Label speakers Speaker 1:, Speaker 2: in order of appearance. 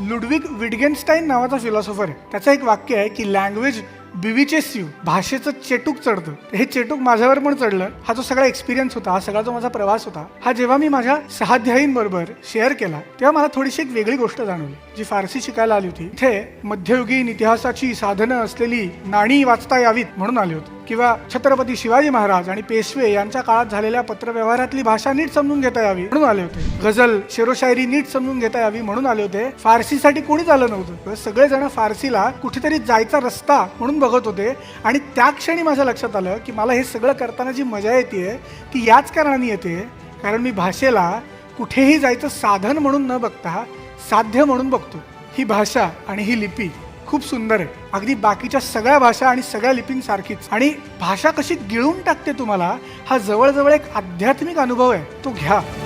Speaker 1: Ludwig विडगेनस्टाईन नावाचा philosopher आहे. त्याचं एक वाक्य आहे की लँग्वेज बिविचेस यू भाषेचं चेटूक चढतं. हे चेटूक माझ्यावर पण चढलं. हा जो सगळा एक्सपिरियन्स होता हा सगळा जो माझा प्रवास होता हा जेव्हा मी माझ्या सहाध्यायींबरोबर शेअर केला तेव्हा मला थोडीशी एक वेगळी गोष्ट जाणवली जी फारसी शिकायला आली होती. इथे मध्ययुगीन इतिहासाची साधनं असलेली नाणी वाचता यावीत म्हणून आली होती. किंवा छत्रपती शिवाजी महाराज आणि पेशवे यांच्या काळात झालेल्या पत्रव्यवहारातली भाषा नीट समजून घेता यावी म्हणून आले होते. गझल शेरोशायरी नीट समजून घेता यावी म्हणून आले होते. फारसीसाठी कोणीच आलं नव्हतं. सगळेजण फारसीला कुठेतरी जायचा रस्ता म्हणून बघत होते. आणि त्या क्षणी माझ्या लक्षात आलं की मला हे सगळं करताना जी मजा येते ती याच कारणाने येते. कारण मी भाषेला कुठेही जायचं साधन म्हणून न बघता साध्य म्हणून बघतो. ही भाषा आणि ही लिपी. खूप सुंदर आहे. अगदी बाकीच्या सगळ्या भाषा आणि सगळ्या लिपींसारखीच. आणि भाषा कशी गिळून टाकते तुम्हाला हा जवळजवळ एक आध्यात्मिक अनुभव आहे. तो घ्या.